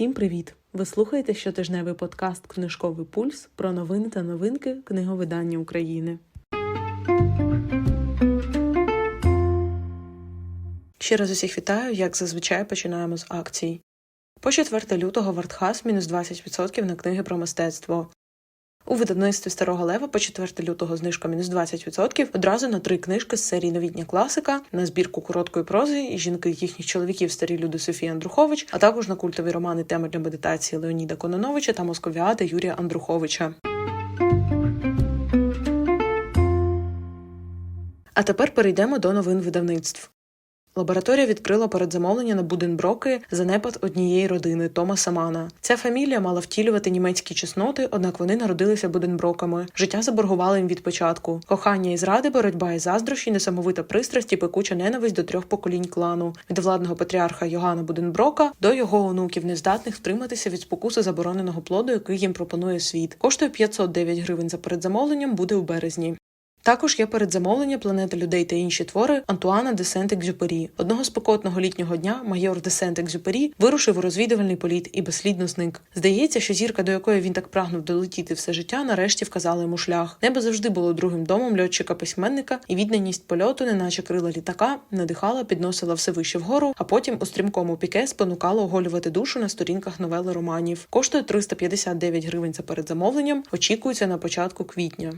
Всім привіт! Ви слухаєте щотижневий подкаст Книжковий пульс про новини та новинки книговидання України. Ще раз усіх вітаю, як зазвичай починаємо з акцій. По 4 лютого Вартхас мінус 20% на книги про мистецтво. У видавництві Старого Лева по 4 лютого знижка мінус 20% одразу на три книжки з серії Новітня класика, на збірку короткої прози і жінки їхніх чоловіків старі люди Софії Андрухович, а також на культові романи теми для медитації Леоніда Кононовича та Московіада Юрія Андруховича. А тепер перейдемо до новин видавництв. Лабораторія відкрила передзамовлення на Буденброки занепад однієї родини Томаса Мана. Ця фамілія мала втілювати німецькі чесноти, однак вони народилися Буденброками. Життя заборгувало їм від початку. Кохання і зради, боротьба і заздрощі, несамовита пристрасть і пекуча ненависть до трьох поколінь клану від владного патріарха Йогана Буденброка до його онуків, нездатних втриматися від спокуси забороненого плоду, який їм пропонує світ. Коштує 509 гривень за передзамовленням, буде у березні. Також є передзамовлення планета людей та інші твори Антуана де Сент-Екзюпері. Одного спекотного літнього дня майор де Сент-Екзюпері вирушив у розвідувальний політ і безслідно зник. Здається, що зірка, до якої він так прагнув долетіти все життя, нарешті вказала йому шлях. Небо завжди було другим домом льотчика письменника, і відданість польоту, неначе крила літака, надихала, підносила все вище вгору, а потім у стрімкому піке спонукала оголювати душу на сторінках новели романів. Коштує 359 гривень за передзамовленням. Очікується на початку квітня.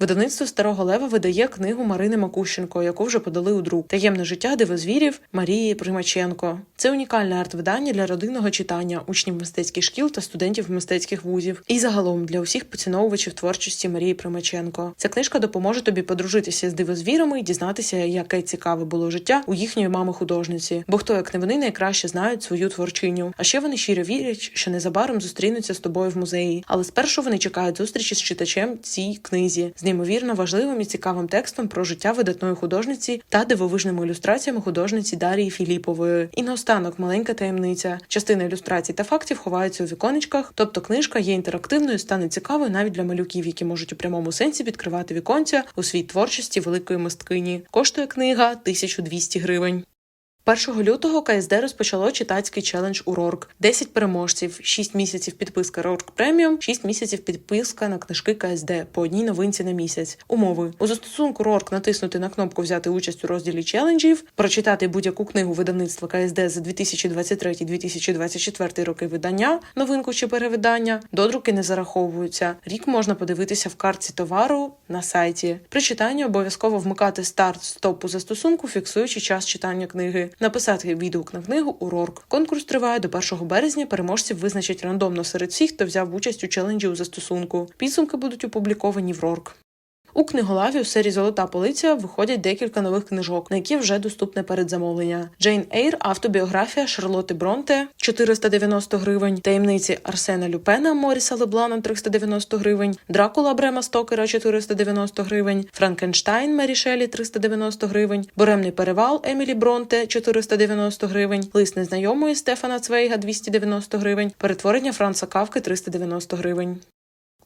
Видавництво Старого Лева видає книгу Марини Макущенко, яку вже подали у друк Таємне життя дивозвірів Марії Примаченко. Це унікальне арт-видання для родинного читання, учнів мистецьких шкіл та студентів мистецьких вузів. І загалом для усіх поціновувачів творчості Марії Примаченко. Ця книжка допоможе тобі подружитися з дивозвірами і дізнатися, яке цікаве було життя у їхньої мами художниці. Бо хто як не вони найкраще знають свою творчиню. А ще вони щиро вірять, що незабаром зустрінуться з тобою в музеї. Але спершу вони чекають зустрічі з читачем цій книзі неймовірно важливим і цікавим текстом про життя видатної художниці та дивовижними ілюстраціями художниці Дарії Філіпової. І наостанок маленька таємниця. Частина ілюстрацій та фактів ховаються у віконечках, тобто книжка є інтерактивною, стане цікавою навіть для малюків, які можуть у прямому сенсі відкривати віконця у світ творчості великої мисткині. Коштує книга 1200 гривень. 1 лютого КСД розпочало читацький челендж у РОРК. 10 переможців, 6 місяців підписка РОРК преміум, 6 місяців підписка на книжки КСД по одній новинці на місяць. Умови у застосунку РОРК натиснути на кнопку Взяти участь у розділі челенджів, прочитати будь-яку книгу видавництва КСД за 2023-2024 роки видання, новинку чи перевидання. Додруки не зараховуються. Рік можна подивитися в картці товару на сайті. При читанні обов'язково вмикати старт стоп у застосунку, фіксуючи час читання книги написати відгук на книгу у РОРК. Конкурс триває до 1 березня. Переможців визначать рандомно серед всіх, хто взяв участь у челенджі у застосунку. Підсумки будуть опубліковані в РОРК. У книголаві у серії Золота полиця виходять декілька нових книжок, на які вже доступне передзамовлення. Джейн Ейр, автобіографія Шарлоти Бронте 490 гривень, таємниці Арсена Люпена Моріса Леблана 390 гривень, Дракула Брема Стокера 490 гривень, Франкенштайн Мері Шелі 390 гривень, Боремний перевал Емілі Бронте 490 гривень, Лист незнайомої Стефана Цвейга 290 гривень, перетворення Франца Кавки 390 гривень.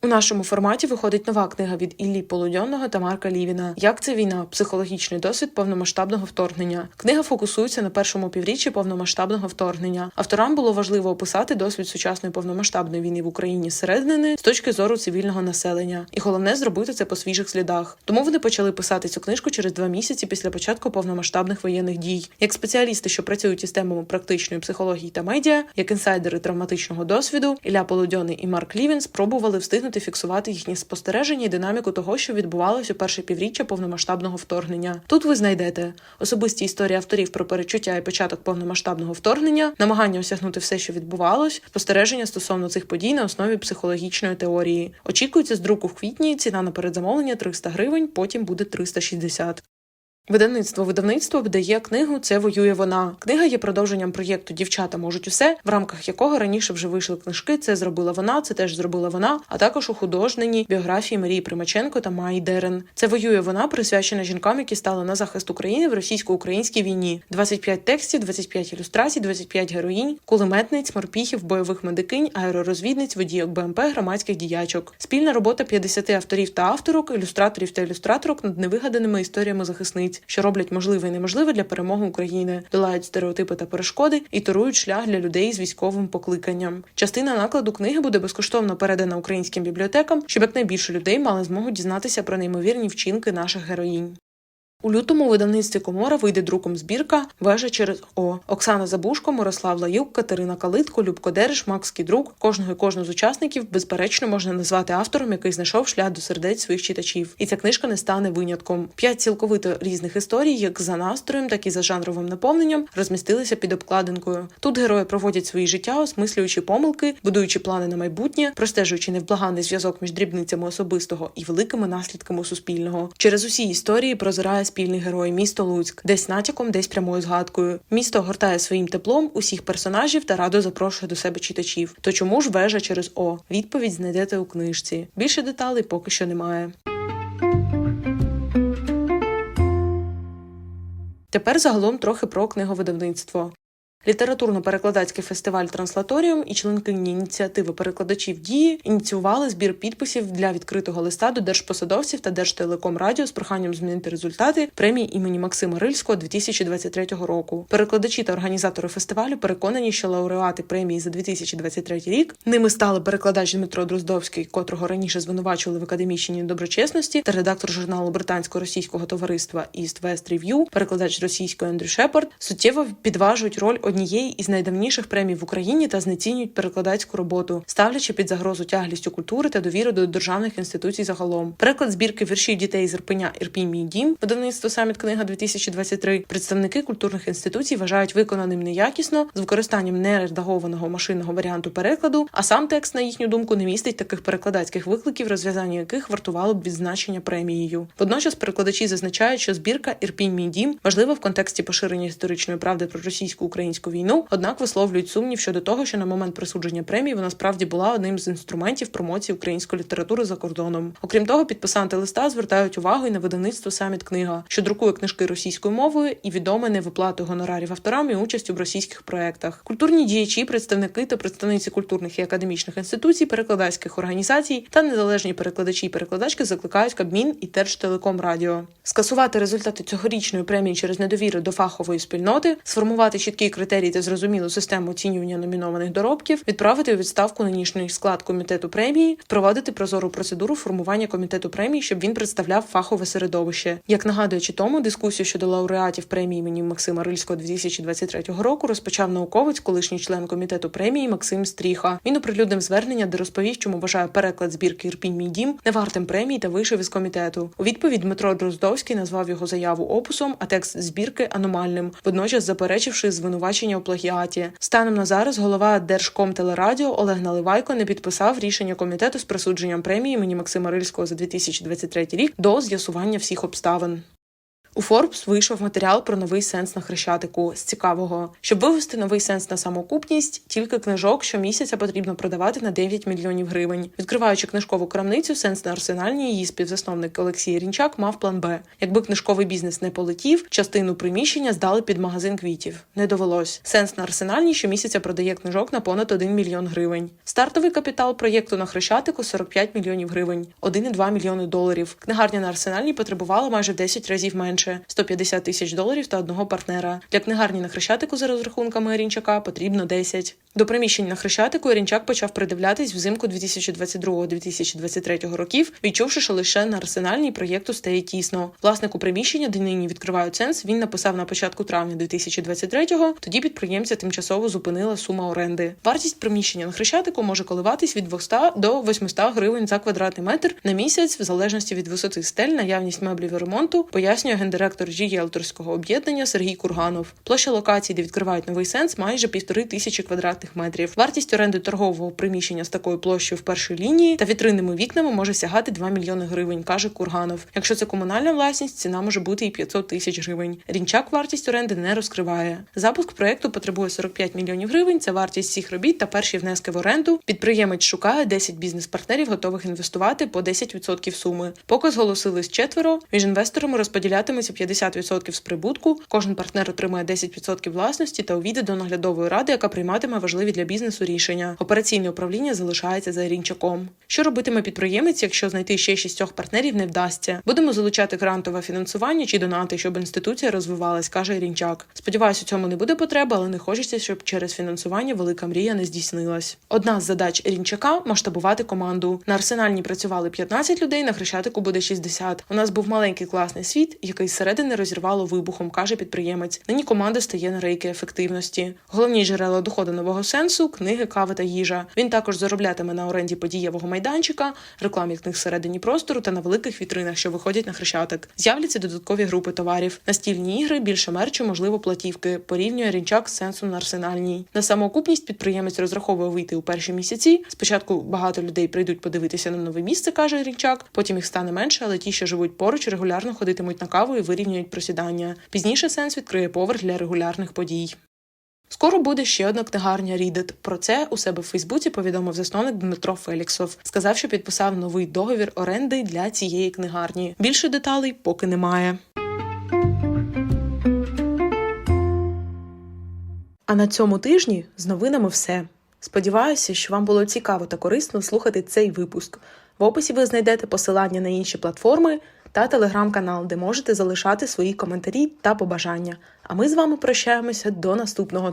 У нашому форматі виходить нова книга від Іллі Полудьонного та Марка Лівіна. Як це війна? Психологічний досвід повномасштабного вторгнення. Книга фокусується на першому півріччі повномасштабного вторгнення. Авторам було важливо описати досвід сучасної повномасштабної війни в Україні зсередини з точки зору цивільного населення, і головне зробити це по свіжих слідах. Тому вони почали писати цю книжку через два місяці після початку повномасштабних воєнних дій. Як спеціалісти, що працюють із темами практичної психології та медіа, як інсайдери травматичного досвіду, Ілля Полудьоний і Марк Лівін спробували встигнути фіксувати їхні спостереження і динаміку того, що відбувалося у перше півріччя повномасштабного вторгнення. Тут ви знайдете особисті історії авторів про перечуття і початок повномасштабного вторгнення, намагання осягнути все, що відбувалось, спостереження стосовно цих подій на основі психологічної теорії. Очікується з друку в квітні. Ціна на передзамовлення 300 гривень, потім буде 360. Видавництво видавництво видає книгу Це воює вона. Книга є продовженням проєкту Дівчата можуть усе, в рамках якого раніше вже вийшли книжки. Це зробила вона, це теж зробила вона, а також у художнині біографії Марії Примаченко та Майї Дерен. Це воює вона, присвячена жінкам, які стали на захист України в російсько-українській війні. 25 текстів, 25 ілюстрацій, 25 героїнь, кулеметниць, морпіхів, бойових медикинь, аеророзвідниць, водійок БМП, громадських діячок. Спільна робота 50 авторів та авторок, ілюстраторів та ілюстраторок над невигаданими історіями захисниць. Видавниць, що роблять можливе і неможливе для перемоги України, долають стереотипи та перешкоди і торують шлях для людей з військовим покликанням. Частина накладу книги буде безкоштовно передана українським бібліотекам, щоб якнайбільше людей мали змогу дізнатися про неймовірні вчинки наших героїнь. У лютому видавництві Комора вийде друком збірка Вежа через О. Оксана Забушко, Мирослав Лаюк, Катерина Калитко, Любко Дереш, Макс Кідрук. Кожного і кожну з учасників безперечно можна назвати автором, який знайшов шлях до сердець своїх читачів. І ця книжка не стане винятком. П'ять цілковито різних історій, як за настроєм, так і за жанровим наповненням, розмістилися під обкладинкою. Тут герої проводять свої життя, осмислюючи помилки, будуючи плани на майбутнє, простежуючи невблаганний зв'язок між дрібницями особистого і великими наслідками суспільного. Через усі історії прозирає спільний герой місто Луцьк, десь натяком, десь прямою згадкою. Місто гортає своїм теплом усіх персонажів та радо запрошує до себе читачів. То чому ж вежа через О? Відповідь знайдете у книжці. Більше деталей поки що немає. Тепер загалом трохи про книговидавництво. Літературно-перекладацький фестиваль Транслаторіум і членкині ініціативи перекладачів дії ініціювали збір підписів для відкритого листа до держпосадовців та Держтелекомрадіо з проханням змінити результати премії імені Максима Рильського 2023 року. Перекладачі та організатори фестивалю переконані, що лауреати премії за 2023 рік ними стали перекладач Дмитро Дроздовський, котрого раніше звинувачували в академічній недоброчесності, та редактор журналу британсько-російського товариства East West Review, перекладач російської Ендрю Шепард, суттєво підважують роль однієї із найдавніших премій в Україні та знецінюють перекладацьку роботу, ставлячи під загрозу тяглістю культури та довіру до державних інституцій загалом. Переклад збірки віршів дітей з Ірпеня Ірпінь мій дім, видавництво саміт книга 2023 Представники культурних інституцій вважають виконаним неякісно з використанням нередагованого машинного варіанту перекладу, а сам текст, на їхню думку, не містить таких перекладацьких викликів, розв'язання яких вартувало б відзначення премією. Водночас перекладачі зазначають, що збірка Ірпінь мій дім важлива в контексті поширення історичної правди про російську війну, однак висловлюють сумнів щодо того, що на момент присудження премії вона справді була одним з інструментів промоції української літератури за кордоном. Окрім того, підписанти листа звертають увагу і на видавництво саміт книга, що друкує книжки російською мовою і відоме невиплатою гонорарів авторам і участю в російських проектах. Культурні діячі, представники та представниці культурних і академічних інституцій, перекладацьких організацій та незалежні перекладачі і перекладачки закликають Кабмін і Держтелекомрадіо скасувати результати цьогорічної премії через недовіру до фахової спільноти, сформувати чіткі критерії та зрозумілу систему оцінювання номінованих доробків, відправити у відставку нинішній склад комітету премії, впровадити прозору процедуру формування комітету премії, щоб він представляв фахове середовище. Як нагадуючи тому, дискусію щодо лауреатів премії імені Максима Рильського 2023 року розпочав науковець, колишній член комітету премії Максим Стріха. Він оприлюднив звернення, де розповів, чому вважає переклад збірки Ірпінь мій дім невартим премії та вийшов із комітету. У відповідь Дмитро Дроздовський назвав його заяву опусом, а текст збірки аномальним, водночас заперечивши звинувачення у плагіаті. Станом на зараз голова Держкомтелерадіо Олег Наливайко не підписав рішення комітету з присудженням премії імені Максима Рильського за 2023 рік до з'ясування всіх обставин. У Forbes вийшов матеріал про новий сенс на хрещатику з цікавого, щоб вивести новий сенс на самокупність, тільки книжок щомісяця потрібно продавати на 9 мільйонів гривень. Відкриваючи книжкову крамницю, сенс на арсенальній її співзасновник Олексій Рінчак мав план Б. Якби книжковий бізнес не полетів, частину приміщення здали під магазин квітів. Не довелось. Сенс на арсенальній щомісяця продає книжок на понад 1 мільйон гривень. Стартовий капітал проєкту на хрещатику 45 мільйонів гривень, 1,2 мільйони доларів. Книгарня на арсенальній потребувала майже в 10 разів менше. 150 тисяч доларів та одного партнера. Для книгарні на Хрещатику за розрахунками Рінчака потрібно 10. До приміщень на Хрещатику Рінчак почав придивлятись взимку 2022-2023 років, відчувши, що лише на арсенальній проєкту стає тісно. Власнику приміщення, де нині відкривають сенс, він написав на початку травня 2023-го, Тоді підприємця тимчасово зупинила сума оренди. Вартість приміщення на Хрещатику може коливатись від 200 до 800 гривень за квадратний метр на місяць, в залежності від висоти стель, наявність меблів і ремонту, пояснює гендиректор рієлторського об'єднання Сергій Курганов. Площа локації, де відкривають новий сенс, майже півтори тисячі квадратних метрів. Вартість оренди торгового приміщення з такою площею в першій лінії та вітринними вікнами може сягати 2 мільйони гривень, каже Курганов. Якщо це комунальна власність, ціна може бути і 500 тисяч гривень. Рінчак вартість оренди не розкриває. Запуск проекту потребує 45 мільйонів гривень. Це вартість всіх робіт та перші внески в оренду. Підприємець шукає 10 бізнес-партнерів, готових інвестувати по 10% суми. Поки зголосились четверо. Між інвесторами розподілятиметься 50% з прибутку. Кожен партнер отримає 10% власності та увійде до наглядової ради, яка прийматиме важливі важливі для бізнесу рішення. Операційне управління залишається за Рінчаком. Що робитиме підприємець, якщо знайти ще шістьох партнерів не вдасться? Будемо залучати грантове фінансування чи донати, щоб інституція розвивалась, каже Рінчак. Сподіваюся, у цьому не буде потреби, але не хочеться, щоб через фінансування велика мрія не здійснилась. Одна з задач Рінчака масштабувати команду. На арсенальні працювали 15 людей, на хрещатику буде 60. У нас був маленький класний світ, який зсередини розірвало вибухом, каже підприємець. Нині команда стає на рейки ефективності. Головні джерела доходу нового сенсу книги, кави та їжа. Він також зароблятиме на оренді подієвого майданчика, рекламі книг всередині простору та на великих вітринах, що виходять на хрещатик. З'являться додаткові групи товарів, настільні ігри, більше мерчу, можливо, платівки. Порівнює рінчак з сенсом на арсенальній. На самоокупність підприємець розраховує вийти у перші місяці. Спочатку багато людей прийдуть подивитися на нове місце, каже рінчак. Потім їх стане менше, але ті, що живуть поруч, регулярно ходитимуть на каву і вирівнюють просідання. Пізніше сенс відкриє поверх для регулярних подій. Скоро буде ще одна книгарня Рідет. Про це у себе в Фейсбуці повідомив засновник Дмитро Феліксов. Сказав, що підписав новий договір оренди для цієї книгарні. Більше деталей поки немає. А на цьому тижні з новинами все. Сподіваюся, що вам було цікаво та корисно слухати цей випуск. В описі ви знайдете посилання на інші платформи та телеграм-канал, де можете залишати свої коментарі та побажання. А ми з вами прощаємося до наступного